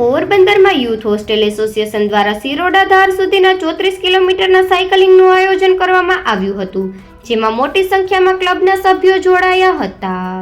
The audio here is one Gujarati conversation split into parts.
પોરબંદરમાં યુથ હોસ્ટેલ એસોસિએશન દ્વારા સિરોડા ધાર સુધીના ચોત્રીસ કિલોમીટરના સાયકલિંગનું આયોજન કરવામાં આવ્યું હતું, જેમાં મોટી સંખ્યામાં ક્લબના સભ્યો જોડાયા હતા.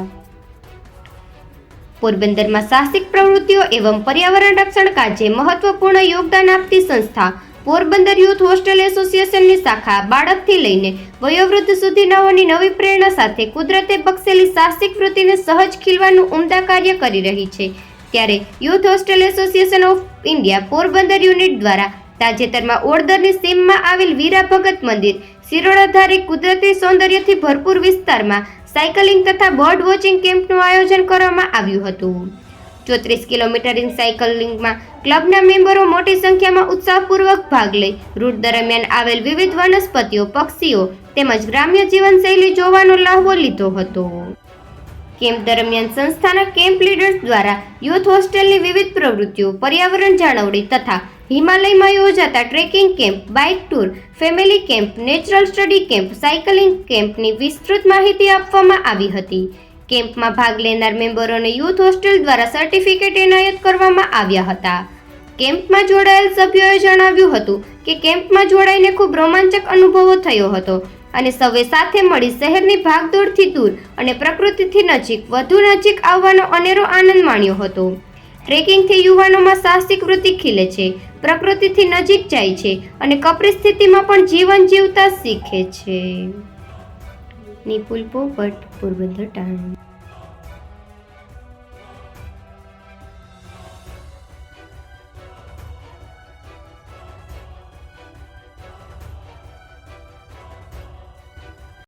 પોરબંદરમાં સાહસિક પ્રવૃત્તિઓ એવં પર્યાવરણ રક્ષણ કાજે મહત્વપૂર્ણ યોગદાન આપતી સંસ્થા પોરબંદર યુથ હોસ્ટેલ એસોસિએશનની શાખા બાળકથી લઈને વયોવૃદ્ધ સુધીનાઓની નવી પ્રેરણા સાથે કુદરતે બક્ષેલી સાહસિક વૃત્તિને સહજ ખીલવાનું ઉમદા કાર્ય કરી રહી છે. ત્યારે youth hostel association of India Porbandar unit દ્વારા તાજેતરમાં ઓળદરની સીમમાં આવેલ વીરા ભગત મંદિર શિરોડાધારી કુદરતી સૌંદર્યથી ભરપૂર વિસ્તારમાં સાયકલિંગ તથા બર્ડ વોચિંગ કેમ્પનું આયોજન કરવામાં આવ્યું હતું. ચોત્રીસ કિલોમીટરની સાયકલિંગમાં ક્લબના મેમ્બરો મોટી સંખ્યામાં ઉત્સાહપૂર્વક ભાગ લઈ રૂટ દરમિયાન આવેલ વિવિધ વનસ્પતિઓ, પક્ષીઓ તેમજ ગ્રામ્ય જીવનશૈલી જોવાનો લહાવો લીધો હતો. કેમ્પ દરમિયાન સંસ્થાના કેમ્પ લીડર્સ દ્વારા યુથ હોસ્ટેલની વિવિધ પ્રવૃત્તિઓ, પર્યાવરણ જાળવણી તથા હિમાલયમાં યોજાતા trekking camp, bike tour, family camp, natural study camp, cycling કેમ્પની વિસ્તૃત માહિતી આપવામાં આવી હતી. કેમ્પમાં ભાગ લેનાર મેમ્બરોને યુથ હોસ્ટેલ દ્વારા સર્ટિફિકેટ એનાયત કરવામાં આવ્યા હતા. કેમ્પમાં જોડાયેલ સભ્યોએ જણાવ્યું હતું કે કેમ્પમાં જોડાઈને ખૂબ રોમાંચક અનુભવો થયો હતો. અને સૌએ સાથે મળી શહેરની ભાગદોડથી દૂર અને પ્રકૃતિથી નજીક, વધુ નજીક આવવાનો અનેરો આનંદ માણ્યો હતો. ટ્રેકિંગથી યુવાનોમાં સાહસિક વૃત્તિ ખીલે છે, પ્રકૃતિથી નજીક જાય છે અને કપરી સ્થિતિમાં પણ જીવન જીવતા શીખે છે. નિપુલ પોપટ, પોરબંદર ટાઈમ